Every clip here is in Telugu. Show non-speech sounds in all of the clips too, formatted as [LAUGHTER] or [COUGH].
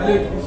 他就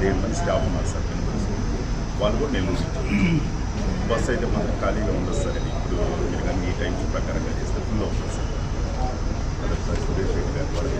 పదిహేను మంది స్టాఫ్ ఉన్నారు సార్ తిరుపతి వాళ్ళు కూడా నెల్లూరు బస్సు అయితే మనకు ఖాళీగా ఉండదు సార్ ఇది ఇప్పుడు మీరు కానీ ఈ టైం ప్రకారంగా చేస్తే ఫుల్ అవుతుంది సార్. అదే సార్ సురేష్ రెడ్డి గారు అంటే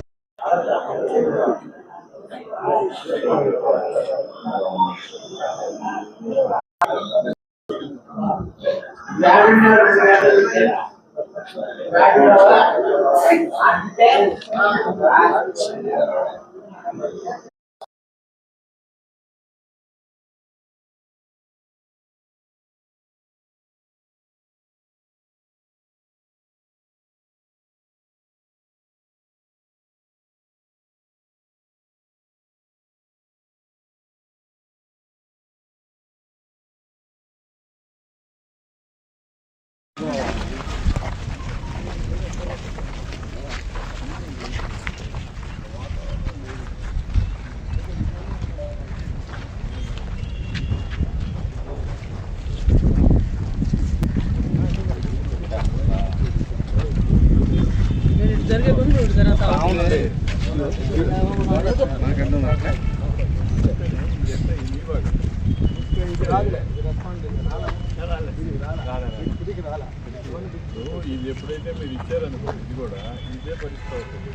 ఇది ఎప్పుడైతే మీరు ఇచ్చారనుకోండి ఇది కూడా ఇదే పరిస్థితి అవుతుంది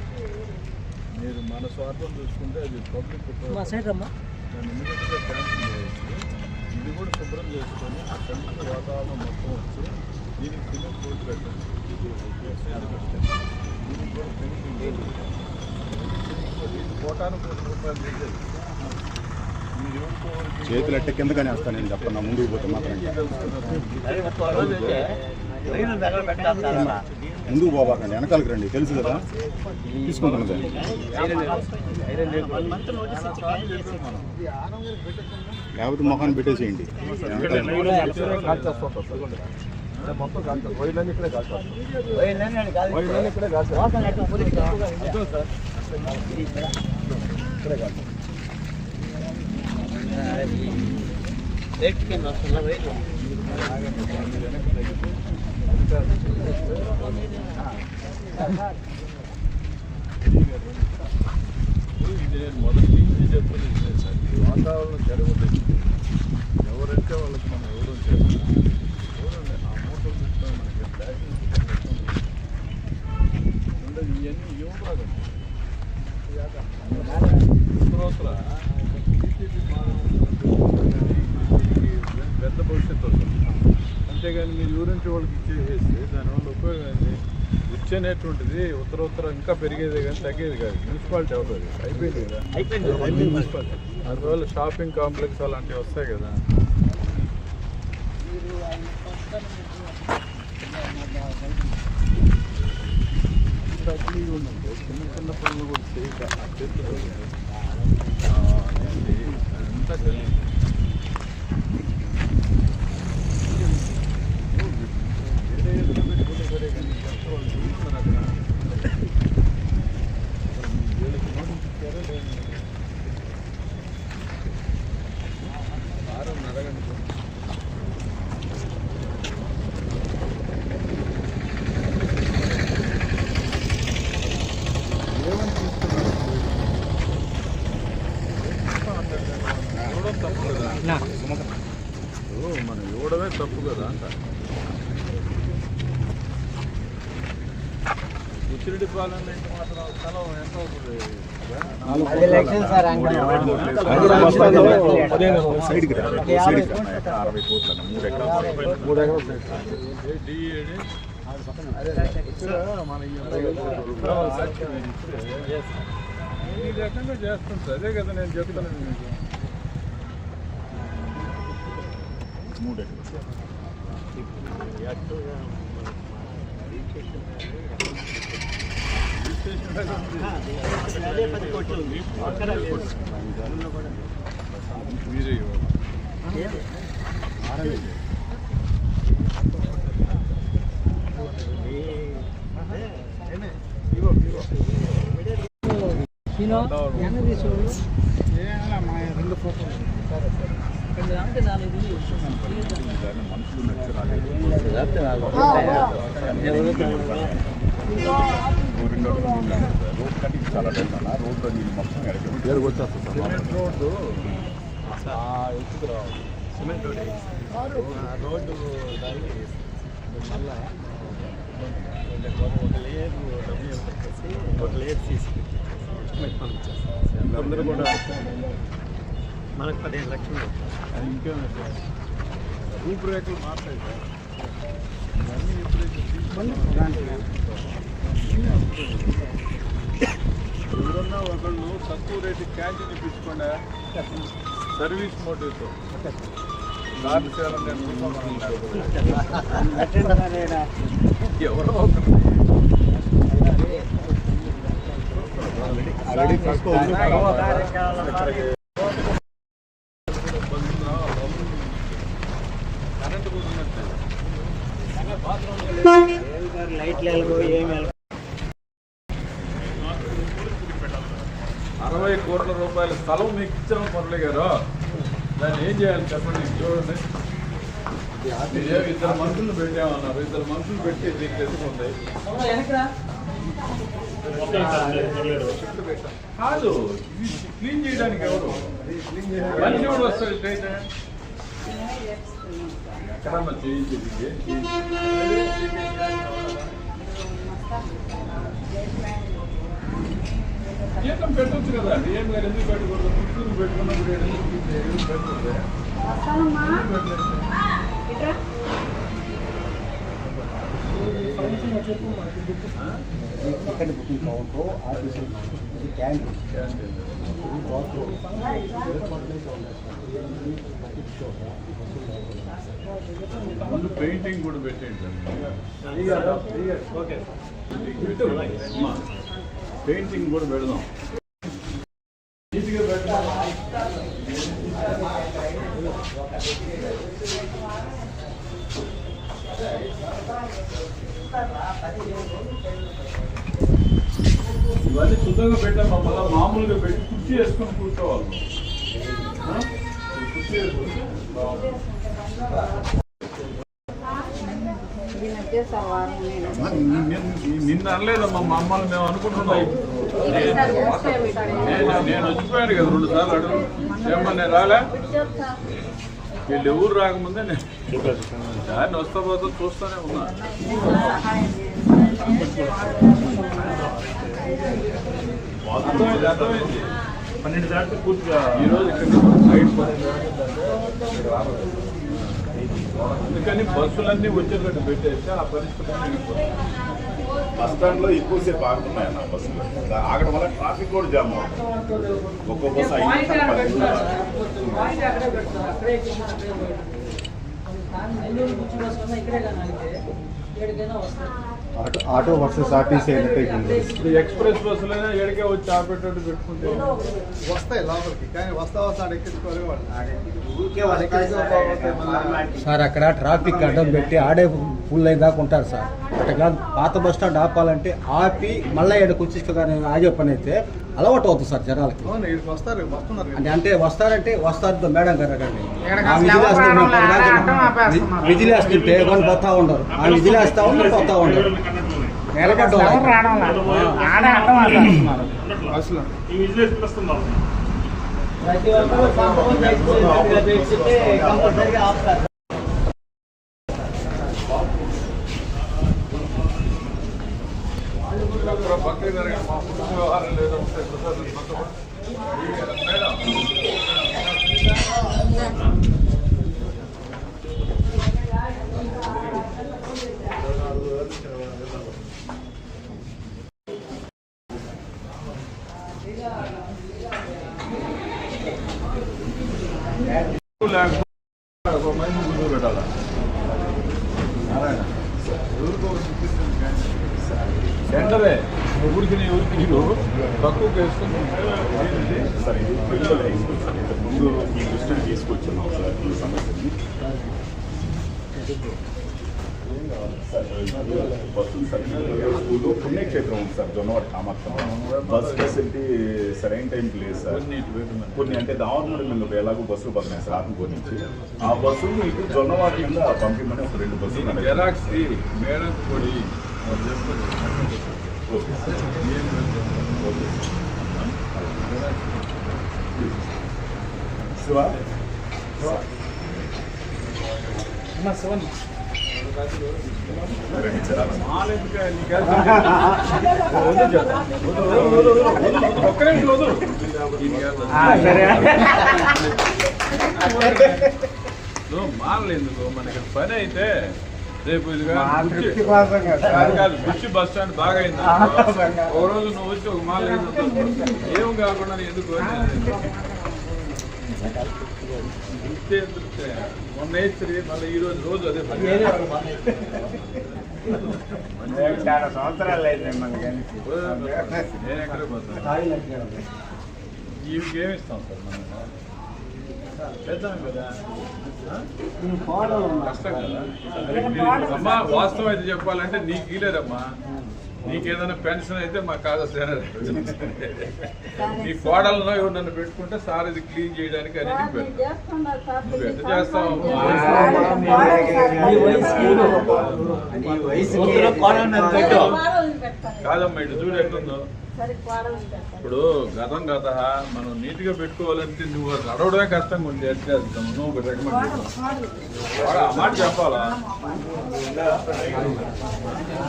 మీరు మన స్వార్థం చూసుకుంటే అది పబ్లిక్ దాన్ని క్యాన్సిల్ చేయొచ్చు ఇది కూడా శుభ్రం చేసుకొని అక్కడి నుంచి వాతావరణం మొత్తం వచ్చి దీనికి తిరిగి కోట్ పెట్టండి చేతులు దీనికి కింద కానీ చేతులు వేస్తాను నేను చెప్పను ముందుకు పోతే మాత్రం ముందుకు పోబాకండి వెనకాలకి రండి తెలుసు కదా? తీసుకుంటాను తీసుకుంటున్నది లేకపోతే మొహాన్ని పెట్టేసేయండి. మొత్తం కాదు వైర్లన్నీ ఇక్కడే కాదు. వైర్లన్నీ ఇక్కడే కాదు ఇక్కడే కాదు ఇది నేను మొదటి నుంచి చెప్తుంది సార్? కావాలని జరగదు ఎవరంటే వాళ్ళకి మనం ఇవ్వడం చేయాలి చూడండి ఆ మూటలు తీసుకొని మనకి ప్యాకింగ్ ఇవన్నీ ఉత్తరోత్తర టీటీడీ పెద్ద భవిష్యత్తు వస్తుంది. అంతేగాని మీరు యూరింటి వాళ్ళకి ఇచ్చేసేసి దానివల్ల ఉపయోగం ఏంటి రిచ్ అనేటువంటిది ఉత్తరోత్తర ఇంకా పెరిగేదే కానీ తగ్గేది కాదు. మున్సిపాలిటీ అవుతుంది అయిపోయింది కదా? అయిపోయింది. మున్సిపాలిటీ అందువల్ల షాపింగ్ కాంప్లెక్స్ అలాంటివి వస్తాయి కదా. తగ్గి చిన్న చిన్న పనులు కూడా చేయక అంతా చేతులు ఆ, అదేంటి, అదంతా కలిసి వేరే ఏదైనా పెట్టుకుంటే సరే కానీ ఎంత వాళ్ళు చూస్తున్నారు అక్కడ వీళ్ళకి నోటీస్ ఇచ్చారా లేదు వారం అడగండి ఏమని తీసుకున్నారు ఇవ్వడం తప్పు కదా ఓ, మనం ఇవ్వడమే తప్పు కదా అంట ఉచ్చిరెడ్డి పాలన ఇంటి మాత్రం స్థలం ఎంత అవుతుంది పది లక్షలు సార్ సైడ్కి రా. సైడ్కి రా. అరవై కోట్ల మూడు ఎకరాలు మూడు ఎకరాలు ఈ రకంగా చేస్తుంటారు అదే కదా నేను చెప్తాను మీకు. మూడు ఎకరాలు. ఇవో ఇవ్వాలి ఇవ్వ, ఇవ్వ. రెండు ఫోటోలు దాన్ని మనుషులు నచ్చి రాలేదు రెండు రోడ్ కటింగ్ చాలా లేదు అన్న రోడ్లో నీళ్ళు మొత్తం ఎడకి సిమెంట్ రోడ్డు ఎత్తుకు రావాలి. సిమెంట్ రోడ్ రోడ్డు దానికి మళ్ళా ఒక లేయర్ డబ్బులు పెట్టేసి ఒక లేయర్ తీసి ఎస్టిమేట్ పంపించేస్తాం. అందరూ కూడా మనకు పదిహేను లక్షలు ఇంకేమైనా రూపురేఖలు ఎప్పుడైతే ఎవరన్నా ఒకళ్ళు తక్కువ రేటు క్యాంటీన్ ఇప్పించుకోండి సర్వీస్ మోటివ్తో. నేను. ఎవరో ఒకరు. కరెంట్ లైట్లు వెలుగు ఏమి అరవై కోట్ల రూపాయల స్థలం మీకు ఇచ్చాము మురళి గారు. దాన్ని ఏం చేయాలి చెప్పండి చూడండి. ఇద్దరు మనుషులు పెట్టామన్నారు. ఇద్దరు మనుషులు పెట్టి దీనికి ఎత్తుకుంది కాదు క్లీన్ చేయడానికి ఎవరు? మంచి ఎవరు వస్తాడు ఎక్కడన్నా చేయించేది? జీతం పెట్టొచ్చు కదా డిఎం గారు ఎందుకు పెట్టకూడదు? ముగ్గురు పెట్టుకున్నప్పుడు ఎందుకు పెట్టకూడదు ఇక్కడ బుకింగ్ కౌంటర్ ఆఫీసులు ఇది ట్యాంక్ ముందు పెయింటింగ్ కూడా పెట్టేయండి. అమ్మా, పెయింటింగ్ కూడా పెడదాం. ఇవన్నీ శుద్ధంగా పెట్టాం. మళ్ళీ మామూలుగా పెట్టి కుర్చీ వేసుకొని కూర్చోవాలి. కుర్చీ వేసుకుంటే బాగుంటుంది ఇది వచ్చేసారు వారం నేను అమ్మా, నిన్న- నిన్న అనలేదమ్మా మా అమ్మని మేము అనుకుంటున్నాం. నేను నేను వచ్చిపోయాను కదా రెండు సార్లు అడుగు. ఏమన్నా నేను రాలే? వీళ్ళు ఎవరు రాకముందే నేను దాన్ని వస్తా పోతా చూస్తూనే ఉన్నా. అర్థమైంది అర్థమైంది. పన్నెండు దాటి పూర్తిగా ఈరోజు ఇక్కడ అందుకని బస్సులన్నీ వచ్చేటట్టు పెట్టేస్తే ఆ పరిస్థితులన్నీ బస్ స్టాండ్లో ఎక్కువసేపు ఆగుతున్నాయి అన్న బస్సులు ఆగడం వల్ల ట్రాఫిక్ కూడా జామ్ అవుతుంది. ఒక్కో బస్సు ఐదు నిమిషాలు. Auto auto versus RTC express బస్సులైనా ఎడికే వచ్చి ఆపేటట్టు పెట్టుకుంటే వస్తాయి లోపలికి కానీ వస్తా వస్తా ఎక్కించుకోవాలి సార్. అక్కడ ట్రాఫిక్ అడ్డం పెట్టి ఆడే ఫుల్ అయ్యేదాకా ఉంటారు సార్. అట్లా పాత బస్ స్టాండ్ ఆపాలంటే ఆపి మళ్ళీ కూర్చుకోగానే ఆగే పని అయితే అలవాటు అవుతుంది సార్ జనాలకి. అంటే అంటే వస్తారంటే వస్తారు మేడం గారు. ఆ విజిలేస్తుంటే వాళ్ళు పోతా ఉండరు. ఆ విజిలేస్తా ఉండరు పోతా ఉండరు. నిలబడ్డ విజిలెన్స్ వస్తుందా అక్కడ పక్కన జరిగిన మా కుటుంబ వ్యవహారం లేదో ఉంటే ప్రసాదం పక్కన. మేడం లేకపోతే ఒక మంది ముందు పెట్టాలా నారాయణ ఎవరికో ఒకరికి ఇప్పిస్తాను కానీ. సెంటరే ఊరికి నీ ఊరికి నీరు తక్కువకి వేసుకుని ఏంటిది? సార్ ఇది పిల్లల హై స్కూల్ సార్ ఇంతకు ముందు ఈ దృష్టిని తీసుకొచ్చున్నాం సార్ ఈ సమస్యని సార్, బస్సులు సరిగ్గా స్కూల్ పుణ్యక్షేత్రం ఉంది సార్ జొన్నవాడ కామాక్షం బస్ ఫెసిలిటీ సరైన టైంకి లేదు సార్ కొన్ని ఇటు పెట్టు మరి. కొన్ని అంటే దావనగూడ మీద ఎలాగో బస్సులు పడుతున్నాయి సార్ ఆత్మకూరు నుంచి ఆ బస్సులు ఇటు జొన్నవాడ కింద పంపిమని ఒక రెండు బస్సులు నడిపారు. జెరాక్స్ తీ, మేడం కొడి అది చెప్పండి. Okay sir. ఏం లేదు. Okay sir. శివ మారలేదు నువ్వు మనకి పని అయితే రేపు బుచ్చి- కాదు బస్ స్టాండ్ బాగా అయింది ఒక రోజు నువ్వు వచ్చి ఒక మాల ఏం కాకుండా ఎందుకు? ఇంతే. మొన్న మళ్ళీ ఈ రోజు రోజు అదే చాలా సంవత్సరాలు అయితే నేను ఎక్కడ పోతాను ఈవికి ఏమి ఇస్తాం సార్ మనం చేద్దాం కదా ఆ? కష్టం కదా అమ్మా వాస్తవం అయితే చెప్పాలంటే నీకు ఇలేరమ్మా నీకేదైనా పెన్షన్ అయితే మాకు కాదు నీ కోడలను ఎవరు నన్ను పెట్టుకుంటే సార్ ఇది క్లీన్ చేయడానికి నువ్వు ఎట్ట చేస్తావు? కాదమ్మా ఇటు చూడు ఎట్లుందో. ఇప్పుడు గతం గత మనం నీట్గా పెట్టుకోవాలంటే నువ్వు అది నడవడమే కష్టంగా ఉంది ఎట్లా చేస్తాం నువ్వు ఒకటి రికమెండ్ మాట చెప్పాలా?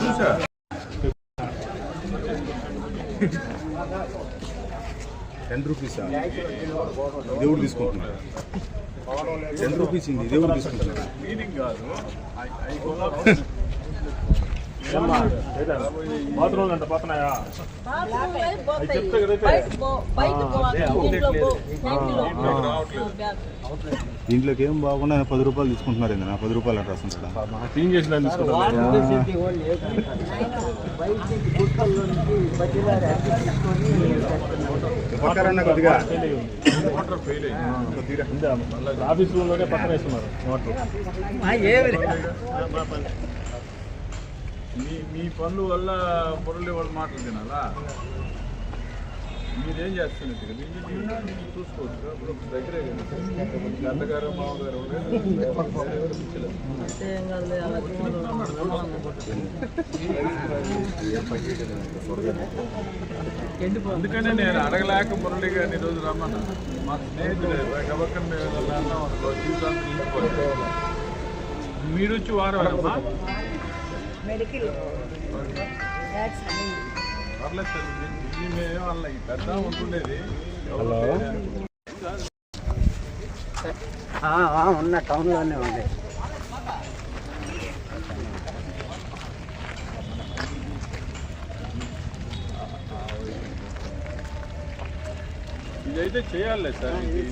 చూసా? టెన్ రూపీస్ దేవుడు తీసుకుంటున్నాడు. టెన్ రూపీస్ ఇది దేవుడు తీసుకుంటున్నాడు. [LAUGHS] బాత్రూమ్ అంట పోతున్నాయా? దీంట్లోకి రావట్లేదు దీంట్లోకి ఏం బాగుండా పది రూపాయలు తీసుకుంటున్నాడు ఏంది నా పది రూపాయలు అంటే రాస్తుంటాడా క్లీన్ చేసిన అయింది ఆఫీస్ రూమ్లోనే పక్కన వేస్తున్నారు. మీ మీ పనుల వల్ల మురళి వాళ్ళు మాటలు తినాలా? మీరేం ఇంజనీరింగ్ చూసుకోవచ్చు కదా, ఇప్పుడు దగ్గరే కదా. అత్తగారు మామగారు అందుకనే నేను అడగలేక మురళి గారిని ఈరోజు రమ్మన్నా. మా స్నేహితుడే గబక్కన మేము వెళ్ళాలన్నా ఇంటిపోతాయి మీరు వచ్చి వారం మెడికల్. హలో ఉన్న టౌన్లోనే ఉంది. ఇదైతే చేయాలి సార్ ఇది.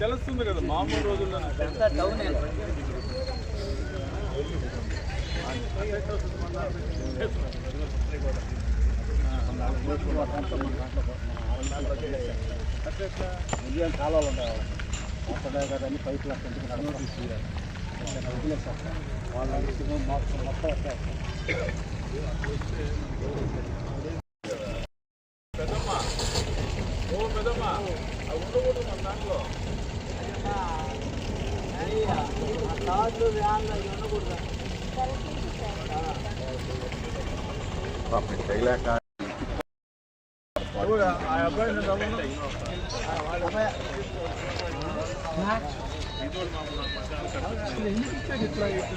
తెలుస్తుంది కదా మామూలు రోజుల్లో ఉదయం కాలువలు ఉంటాయి అక్కడ కదా అన్ని పైపులు అక్కడ నడవడం వాళ్ళ మొత్తం పెద్దమ్మ ఓ పెద్దమ్మ అవి ఉండకూడదు మన దాంట్లో ఓ, ఆ అబ్బాయిని రమ్మను. అసలు ఎందుకు ఇచ్చారు ఇట్లా ఇతన్ని?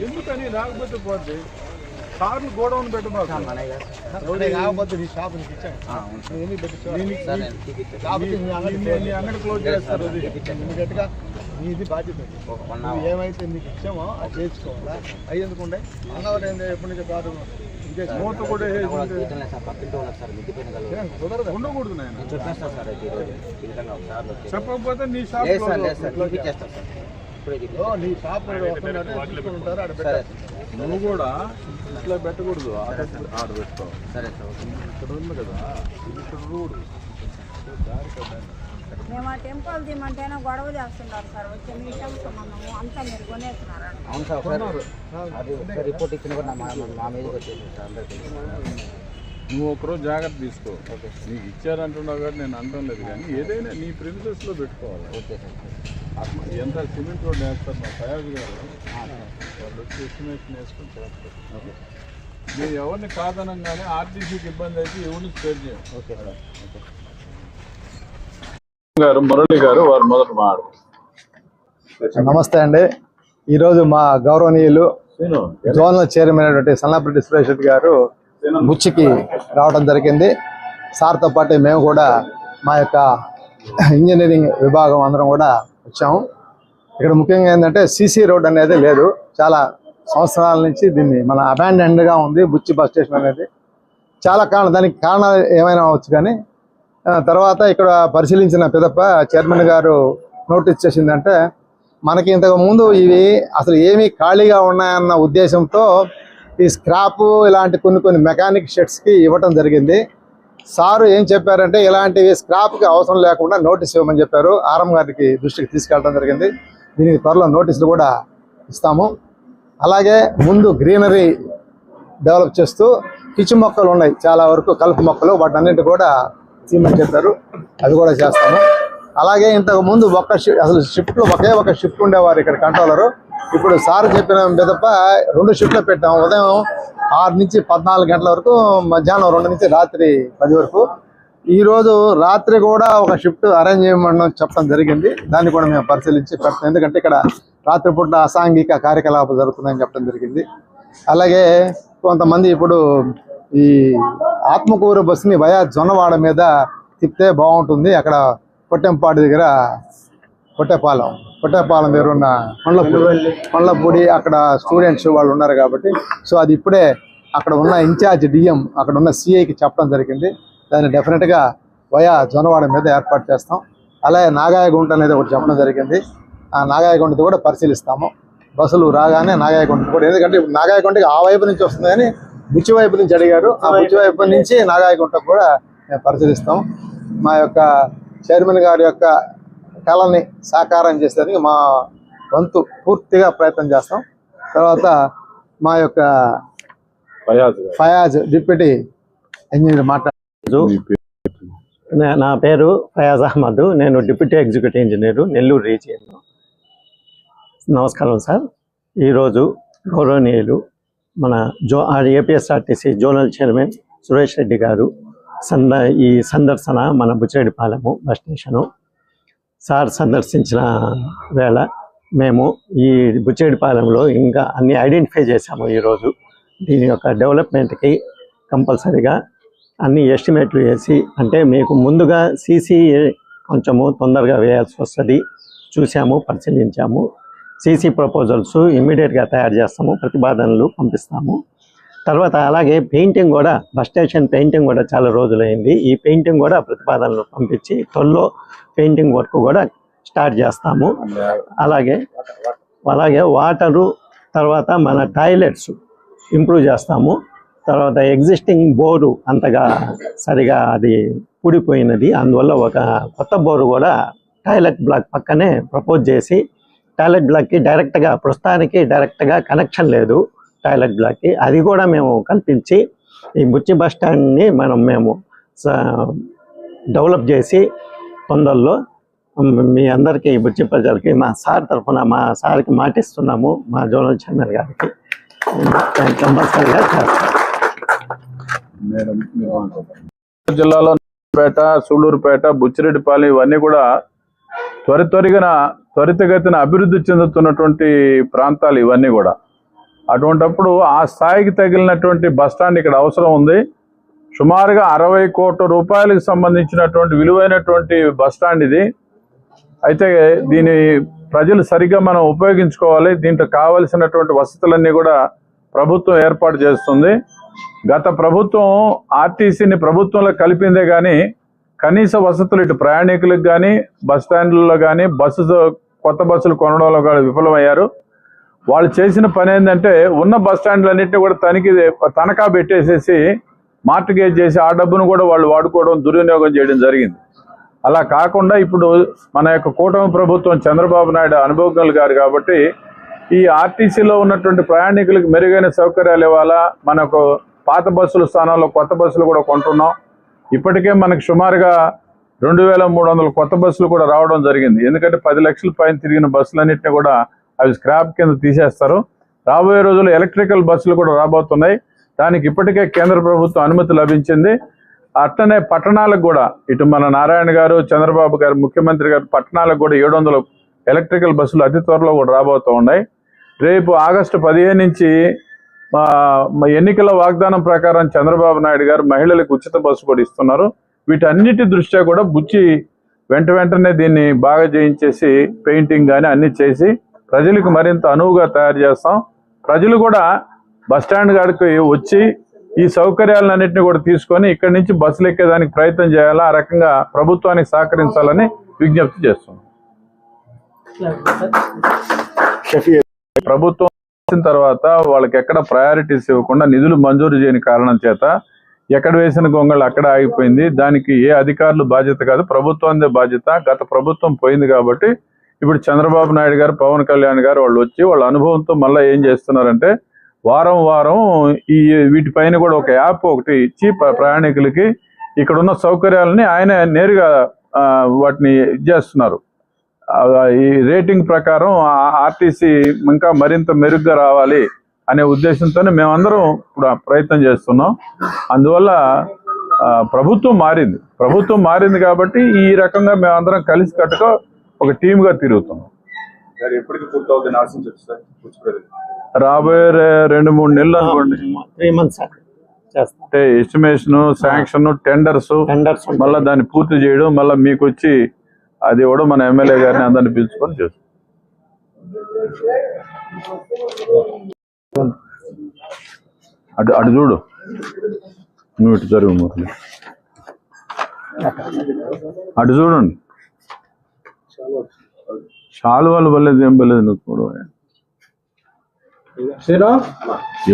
ఎందుకని రాకపోతే పోద్ది కార్లు గోడౌన్ కాకపోతే నీ షాప్ నీకు ఇచ్చాను అంగడి క్లోజ్ చేస్తారు నీది బాధ్యత ఏమైతే నీకు ఇచ్చామో అది చేయించుకోవాలా అవి ఎందుకుండే? ఏంది ఎప్పటి నుంచి కాదు? మూత కూడా ఉండకూడదు చెప్పకపోతే నీ షాప్ నీ షాప్ వస్తుందంటే తీసుకొని ఉంటారు ఆడ పెట్టారు నువ్వు కూడా ఇట్లా పెట్టకూడదు ఆడ ఆడ పెట్టుకో. సరే ఇక్కడ ఉంది కదా ఇది ఇక్కడ రోడ్డు దారి కదా మేము ఆ టెంపుల్ దిమ్మంటేనే గొడవ చేస్తుంటారు సార్. వచ్చే మీ సంబంధము అంతా మీరు కొనేస్తున్నారు అవును సార్ రిపోర్ట్ ఇచ్చిన కూడా మా- మా మీదకి వచ్చేసింది సార్ అందరికీ. నువ్వు ఒకరోజు జాగ్రత్త తీసుకో. నీకు ఇచ్చారంటున్నావు కాబట్టి నేను అనడం లేదు కానీ ఏదైనా నీ ప్రిన్సెస్లో పెట్టుకోవాలి. Okay sir. ఎంత సిమెంట్ రోడ్ వేస్తారు మా ఫయాజ్ గారు? వాళ్ళు వచ్చి ఎస్టిమేషన్ వేసుకొని చేస్తారు మీరు ఎవరిని కాదనంగానే ఆర్టీసీకి ఇబ్బంది అయితే ఎవరిని స్పేర్ చేయం ఓకే సార్. గారు మురళి గారు వారు మొదట మాడు నమస్తే అండి. ఈరోజు మా గౌరవనీయులు జోనల్ చైర్మన్ అయినటువంటి సన్నాపరెడ్డి సురేష్ రెడ్డి గారు బుచ్చికి రావడం జరిగింది. సార్తో పాటు మేము కూడా మా యొక్క ఇంజనీరింగ్ విభాగం అందరం కూడా వచ్చాము. ఇక్కడ ముఖ్యంగా ఏంటంటే సీసీ రోడ్ అనేది లేదు. చాలా సంవత్సరాల నుంచి దీన్ని మన అబాండెండ్గా ఉంది బుచ్చి బస్ స్టేషన్ అనేది. చాలా కారణం దానికి కారణాలు ఏమైనా అవచ్చు కానీ తర్వాత ఇక్కడ పరిశీలించిన పెదప్ప చైర్మన్ గారు నోటీస్ చేసిందంటే మనకి ఇంతకు ముందు ఇవి అసలు ఏమీ ఖాళీగా ఉన్నాయన్న ఉద్దేశంతో ఈ స్క్రాప్ ఇలాంటి కొన్ని కొన్ని మెకానిక్ షెడ్స్కి ఇవ్వటం జరిగింది. సారు ఏం చెప్పారంటే ఇలాంటివి స్క్రాప్కి అవసరం లేకుండా నోటీస్ ఇవ్వమని చెప్పారు. ఆరం గారికి దృష్టికి తీసుకెళ్ళడం జరిగింది. దీనికి త్వరలో నోటీసులు కూడా ఇస్తాము. అలాగే ముందు గ్రీనరీ డెవలప్ చేస్తూ పిచ్చి మొక్కలు ఉన్నాయి. చాలా వరకు కలుపు మొక్కలు వాటన్నింటి కూడా తీయమని చెప్పారు. అది కూడా చేస్తాము. అలాగే ఇంతకు ముందు ఒక అసలు షిఫ్ట్లు ఒకే ఒక షిఫ్ట్ ఉండేవారు ఇక్కడ కంట్రోలరు. ఇప్పుడు సార్ చెప్పిన మీదప్ప రెండు షిఫ్ట్లు పెట్టాం. ఉదయం ఆరు నుంచి పద్నాలుగు గంటల వరకు మధ్యాహ్నం రెండు నుంచి రాత్రి పది వరకు. ఈ రోజు రాత్రి కూడా ఒక షిఫ్ట్ అరేంజ్ చేయమని చెప్పడం జరిగింది. దాన్ని కూడా మేము పరిశీలించి పెడతాం. ఎందుకంటే ఇక్కడ రాత్రిపూట అసాంఘిక కార్యకలాపాలు జరుగుతున్నాయని చెప్పడం జరిగింది. అలాగే కొంతమంది ఇప్పుడు ఈ ఆత్మకూరు బస్సుని వయా జొన్నవాడ మీద తిప్పితే బాగుంటుంది. అక్కడ కొట్టెంపాడు దగ్గర కొట్టేపాలెం కొట్టేపాలెం దగ్గర ఉన్న కొండలపూడి కొండలపూడి అక్కడ స్టూడెంట్స్ వాళ్ళు ఉన్నారు కాబట్టి సో అది ఇప్పుడే అక్కడ ఉన్న ఇన్ఛార్జ్ డిఎం అక్కడ ఉన్న సిఐకి చెప్పడం జరిగింది. దాన్ని డెఫినెట్గా వయా జొన్నవాడ మీద ఏర్పాటు చేస్తాం. అలాగే నాగాయగుంట అనేది ఒకటి చెప్పడం జరిగింది. ఆ నాగాయగుంటది కూడా పరిశీలిస్తాము. బస్సులు రాగానే నాగాయగుంట కూడా. ఎందుకంటే నాగాయగుంటకి ఆ వైపు నుంచి వస్తుంది కానీ బుచ్చి వైపు నుంచి అడిగారు. ఆ బుచ్చి వైపు నుంచి. నాగాయగుంట కూడా మేము పరిశీలిస్తాం. మా యొక్క చైర్మన్ గారి యొక్క కళని సాకారం చేసేదానికి మా వంతు పూర్తిగా ప్రయత్నం చేస్తాం. తర్వాత మా యొక్క ఫయాజ్ డిప్యూటీ ఇంజనీర్ మాట్లాడు నా- నా పేరు ఫయాజ్ అహ్మద్. నేను deputy executive engineer Nellore region నమస్కారం సార్. ఈరోజు గౌరవనీయులు మన జో APSRTC zonal chairman Suresh Reddy garu సంద ఈ సందర్శన మన బుచ్చిరెడ్డిపాలెము బస్ స్టేషను సార్ సందర్శించిన వేళ మేము ఈ బుచ్చేడిపాలెంలో ఇంకా అన్ని ఐడెంటిఫై చేశాము ఈరోజు. దీని యొక్క డెవలప్మెంట్కి కంపల్సరీగా అన్ని ఎస్టిమేట్లు వేసి అంటే మీకు ముందుగా సీసీ కొంచెము తొందరగా వేయాల్సి వస్తుంది. చూసాము పరిశీలించాము. సీసీ ప్రపోజల్స్ ఇమ్మీడియట్గా తయారు చేస్తాము ప్రతిపాదనలు పంపిస్తాము. తర్వాత అలాగే పెయింటింగ్ కూడా బస్ స్టేషన్ పెయింటింగ్ కూడా చాలా రోజులైంది. ఈ పెయింటింగ్ కూడా ప్రతిపాదనలు పంపించి త్వరలో పెయింటింగ్ వర్క్ కూడా స్టార్ట్ చేస్తాము. అలాగే అలాగే వాటరు తర్వాత మన టాయిలెట్స్ ఇంప్రూవ్ చేస్తాము. తర్వాత ఎగ్జిస్టింగ్ బోరు అంతగా సరిగా అది పూడిపోయినది. అందువల్ల ఒక కొత్త బోరు కూడా టాయిలెట్ బ్లాక్ పక్కనే ప్రపోజ్ చేసి టాయిలెట్ బ్లాక్కి డైరెక్ట్గా ప్రస్తుతానికి డైరెక్ట్గా కనెక్షన్ లేదు. టాయిలెట్ బ్లాక్కి అది కూడా మేము కల్పించి ఈ బుచ్చి బస్ స్టాండ్ని మనం మేము డెవలప్ చేసి తొందరలో మీ అందరికీ ఈ బుచ్చి ప్రజలకి మా సార్ తరఫున మా సార్కి మాటిస్తున్నాము మా జోనల్ చైర్మన్ గారికి. కంపల్సరీగా చేస్తాం జిల్లాలో పేట సూళ్ళూరుపేట బుచ్చిరెడ్డిపాలెం ఇవన్నీ కూడా త్వరిత్వరిగిన త్వరితగతిన అభివృద్ధి చెందుతున్నటువంటి ప్రాంతాలు ఇవన్నీ కూడా. అటువంటప్పుడు ఆ స్థాయికి తగిలినటువంటి బస్ స్టాండ్ ఇక్కడ అవసరం ఉంది. సుమారుగా అరవై కోట్ల రూపాయలకు సంబంధించినటువంటి విలువైనటువంటి బస్ స్టాండ్ ఇది. అయితే దీని ప్రజలు సరిగ్గా మనం ఉపయోగించుకోవాలి. దీంట్లో కావలసినటువంటి వసతులన్నీ కూడా ప్రభుత్వం ఏర్పాటు చేస్తుంది. గత ప్రభుత్వం ఆర్టీసీని ప్రభుత్వంలో కలిపిందే కానీ కనీస వసతులు ఇటు ప్రయాణికులకు కానీ బస్ స్టాండ్లలో కానీ బస్సు కొత్త బస్సులు కొనడంలో కూడా విఫలమయ్యారు. వాళ్ళు చేసిన పని ఏంటంటే ఉన్న బస్ స్టాండ్లన్నింటినీ కూడా తనిఖీ తనఖా పెట్టేసేసి మార్టిగేజ్ చేసి ఆ డబ్బును కూడా వాళ్ళు వాడుకోవడం దుర్వినియోగం చేయడం జరిగింది. అలా కాకుండా ఇప్పుడు మన యొక్క కూటమి ప్రభుత్వం చంద్రబాబు నాయుడు అనుభవజ్ఞులు గారు కాబట్టి ఈ ఆర్టీసీలో ఉన్నటువంటి ప్రయాణికులకు మెరుగైన సౌకర్యాలు ఇవ్వాలా మనకు పాత బస్సుల స్థానంలో కొత్త బస్సులు కూడా కొంటున్నాం. ఇప్పటికే మనకు సుమారుగా రెండు వేల మూడు వందల కొత్త బస్సులు కూడా రావడం జరిగింది. ఎందుకంటే పది లక్షల పైన తిరిగిన బస్సులన్నింటినీ కూడా అవి స్క్రాప్ కింద తీసేస్తారు. రాబోయే రోజుల్లో ఎలక్ట్రికల్ బస్సులు కూడా రాబోతున్నాయి. దానికి ఇప్పటికే కేంద్ర ప్రభుత్వం అనుమతి లభించింది. అట్లనే పట్టణాలకు కూడా ఇటు మన నారాయణ గారు చంద్రబాబు గారు ముఖ్యమంత్రి గారు పట్టణాలకు కూడా ఏడు ఎలక్ట్రికల్ బస్సులు అతి త్వరలో కూడా రాబోతూ ఉన్నాయి. రేపు ఆగస్టు పదిహేను నుంచి మా మా ఎన్నికల వాగ్దానం ప్రకారం చంద్రబాబు నాయుడు గారు మహిళలకు ఉచిత బస్సు కూడా ఇస్తున్నారు. వీటన్నిటి దృష్ట్యా కూడా బుచ్చి వెంట వెంటనే దీన్ని బాగా చేయించేసి పెయింటింగ్ కానీ అన్ని చేసి ప్రజలకు మరింత అనువుగా తయారు చేస్తాం. ప్రజలు కూడా బస్ స్టాండ్ కాడికి వచ్చి ఈ సౌకర్యాలన్నింటినీ కూడా తీసుకొని ఇక్కడి నుంచి బస్సులు ఎక్కేదానికి ప్రయత్నం చేయాలా ఆ రకంగా ప్రభుత్వానికి సహకరించాలని విజ్ఞప్తి చేస్తున్నాం. ప్రభుత్వం వచ్చిన తర్వాత వాళ్ళకి ఎక్కడ ప్రయారిటీస్ ఇవ్వకుండా నిధులు మంజూరు చేయని కారణం చేత ఎక్కడ వేసిన గొంగళి అక్కడ ఆగిపోయింది. దానికి ఏ అధికారులు బాధ్యత కాదు ప్రభుత్వందే బాధ్యత. గత ప్రభుత్వం పోయింది కాబట్టి ఇప్పుడు చంద్రబాబు నాయుడు గారు పవన్ కళ్యాణ్ గారు వాళ్ళు వచ్చి వాళ్ళ అనుభవంతో మళ్ళీ ఏం చేస్తున్నారంటే వారం వారం ఈ వీటిపైన కూడా ఒక యాప్ ఒకటి ఇచ్చి ప్రయాణికులకి ఇక్కడ ఉన్న సౌకర్యాలని ఆయన నేరుగా ఆ, వాటిని ఇది చేస్తున్నారు ఈ రేటింగ్ ప్రకారం ఆర్టీసీ ఇంకా మరింత మెరుగ్గా రావాలి అనే ఉద్దేశంతోనే మేమందరం ఇప్పుడు ప్రయత్నం చేస్తున్నాం. అందువల్ల ప్రభుత్వం మారింది. ప్రభుత్వం మారింది కాబట్టి ఈ రకంగా మేమందరం కలిసి కట్టుకో ఒక టీమ్గా తిరుగుతున్నాం. ఎప్పటికి పూర్తవుతుంది ఆశించవచ్చు సార్? కూర్చుకోలేదు రాబోయే రెండు మూడు నెలలు అనుకోండి. త్రీ మంత్స్ చేస్తాం. అంటే ఎస్టిమేషన్ శాంక్షన్ టెండర్స్ టెండర్స్ మళ్ళీ దాన్ని పూర్తి చేయడం మళ్ళీ మీకు వచ్చి అది కూడా మన ఎమ్మెల్యే గారిని అందరిని పిలుచుకొని చేస్తాం. అటు అటు చూడు. నువ్వు ఇటు జరుగు అటు చూడండి. చాలు వాళ్ళు పర్లేదు ఏం పర్లేదు నువ్వు చూడు.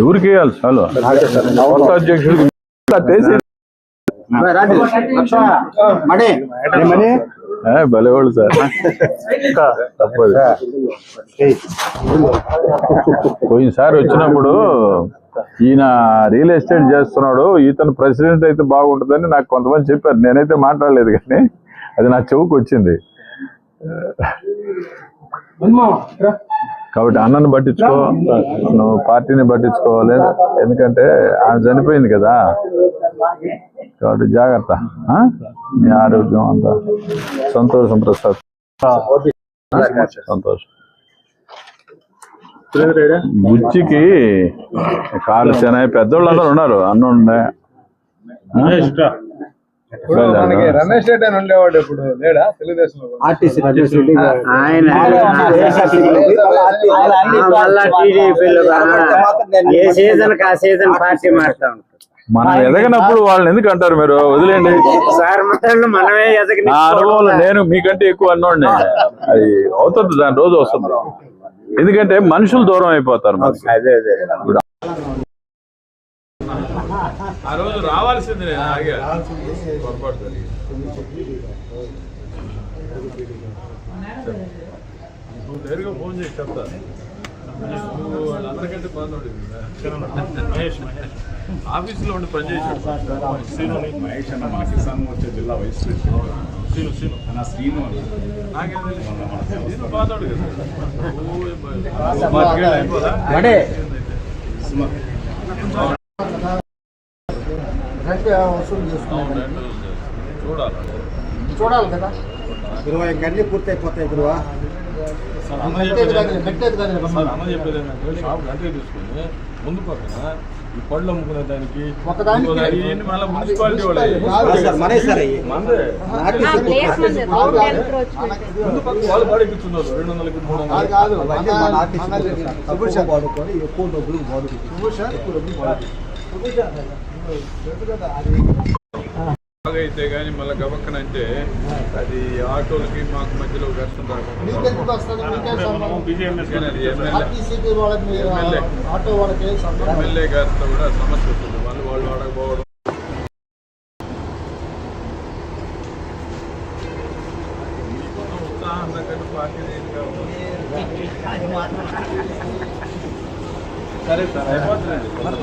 ఎవరికి వేయాలి చాలు కొత్త అధ్యక్షుడికి మణి. భలేవాళ్ళు సార్. తప్పదు. పోయినసారి వచ్చినప్పుడు ఈయన రియల్ ఎస్టేట్ చేస్తున్నాడు ఇతను ప్రెసిడెంట్ అయితే బాగుంటుందని నాకు కొంతమంది చెప్పారు. నేనైతే మాట్లాడలేదు కానీ అది నా చెవుకు వచ్చింది. కాబట్టి అన్నను పట్టించుకో నువ్వు పార్టీని పట్టించుకోవాలి. ఎందుకంటే ఆయన చనిపోయింది కదా. కాబట్టి జాగ్రత్త ఆ? నీ ఆరోగ్యం అంతా. సంతోషం ప్రసాద్. సంతోషం. బుచ్చికి కాలు శనాయి పెద్దోళ్ళు అందరూ ఉన్నారు అన్న ఉండే ఇప్పుడు మనకి రమేష్ రెడ్డి అని ఉండేవాడు ఇప్పుడు లేడా? తెలుగుదేశంలో ఆర్టీసీ రమేష్ రెడ్డి గారు. ఆయన. మళ్ళా టీడీపీలు ఏ సీజన్ ఆ సీజన్ పార్టీ మారుతా ఉంటాం మనం ఎదగనప్పుడు వాళ్ళని ఎందుకు అంటారు మీరు? వదిలేండి మనమే ఎదగని నా అనుభవంలో నేను మీకంటే ఎక్కువ అన్నోడిని. అది అవుతుంది దాని రోజు వస్తుంది. ఎందుకంటే మనుషులు దూరం అయిపోతారు ఆ రోజు రావాల్సింది నేను ఆగా పొరపాటు జరిగింది నువ్వు నేరుగా ఫోన్ చేసి చెప్తా. నువ్వు వాళ్ళందరికంటే బాగున్నాడు ఆఫీసులో ఉండి పనిచేసాడు మహేష్ అన్న మన కిసాన్ వచ్చే జిల్లా వైస్ ప్రెసిడెంట్. అన్న శ్రీను నాకేం తెలుసు? నేను బాగున్నాడు కదా. అయిపోదా? మడే చూడాలి చూడాలి కదా. గురువా. ఇంక అన్ని పూర్తి అయిపోతాయి గురువా అన్న చెప్పేది ఏంటంటే షాప్ గంటకి తీసుకుని ముందు పక్కన ఈ పళ్ళు అమ్ముకునే దానికి మున్సిపాలిటీ వాళ్ళే. పడిపించున్నారు రెండు వందలకి మూడు ఎక్కువ డబ్బులు బాగా అయితే కానీ మళ్ళీ గబక్కనంటే అది ఆటోలకి మాకు మధ్యలో సంబంధం? ఎమ్మెల్యే. గారితో కూడా సమస్య వస్తుంది. వాళ్ళు వాళ్ళు అడగపోవడం